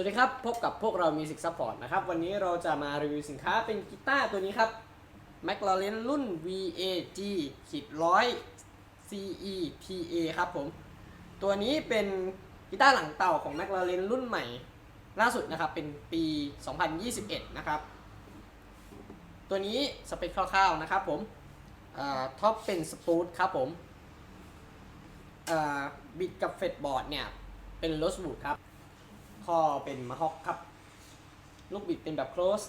วัสดีครับ พบกับพวกเรา Music Support นะครับ วันนี้เราจะมารีวิวสินค้าเป็นกีตาร์ตัวนี้ครับ McLaren รุ่น VAG ขีดร้อย CE PA ครับผม ตัวนี้เป็นกีตาร์หลังเต่าของ McLaren รุ่นใหม่ล่าสุดนะครับ เป็นปี 2021 นะครับ ตัวนี้สเปคคร่าวๆนะครับผมท็อปเป็นสปูตครับผมบิดกับเฟดบอร์ดเนี่ย เป็นโรสบูดครับ ข้อเป็นมะฮอกครับ ลูกบิดเป็นแบบ close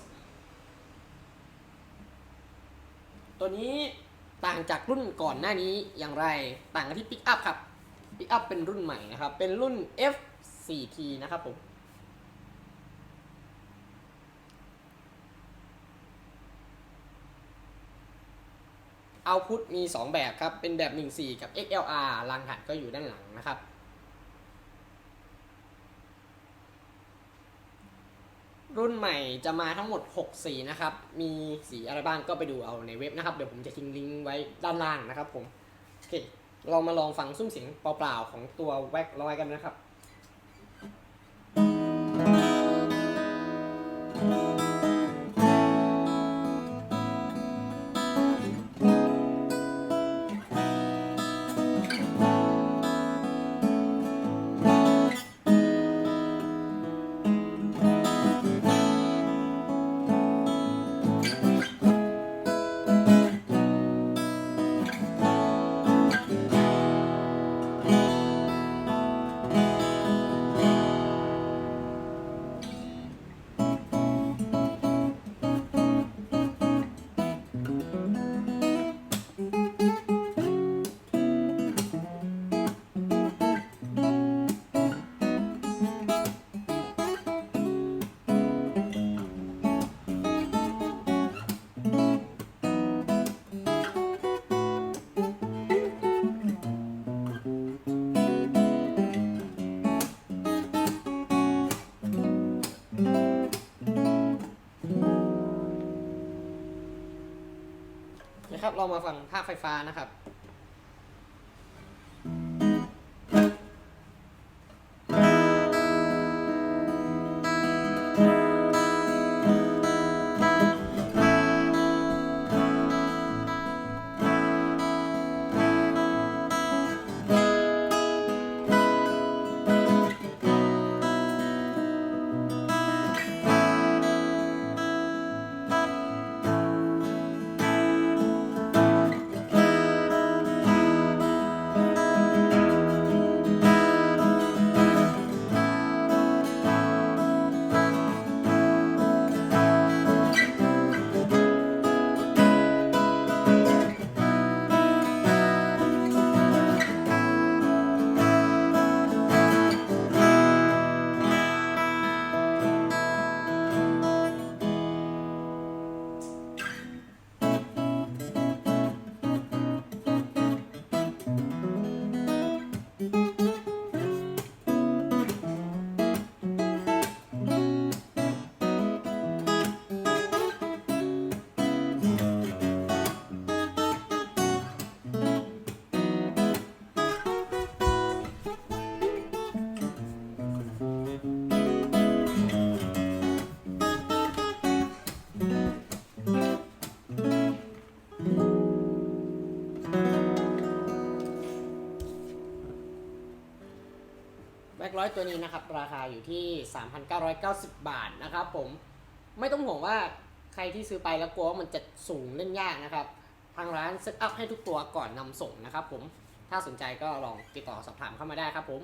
ตัวนี้ต่างจากรุ่นก่อนหน้านี้อย่างไร ต่างกันที่ปิกอัพครับปิกอัพเป็นรุ่นใหม่นะครับ เป็นรุ่น F4T นะครับผมเอาพุทมี 2 แบบครับ เป็นแบบ 1.4 กับ XLR รางหัดก็อยู่ด้านหลังนะครับ รุ่นใหม่จะมาทั้งหมด 6 สีนะครับ มีสีอะไรบ้างก็ไปดูเอาในเว็บนะครับ เดี๋ยวผมจะทิ้งลิงก์ไว้ด้านล่างนะครับผม โอเค เรามาลองฟังซุ้มเสียงเปล่าๆของตัวแว็กลอยกันนะครับ นะครับ เรามาฟังภาคไฟฟ้านะครับ แบ็คร้อยตัวนี้นะครับ ราคาอยู่ที่ 3,990 บาทนะครับผมไม่ต้องห่วงว่าใครที่ซื้อไปแล้วกลัวว่ามันจะสูงเล่นยากนะครับ ทางร้านเซตอัพให้ทุกตัวก่อนนำส่งนะครับผมถ้าสนใจก็ลองติดต่อสอบถามเข้ามาได้ครับผม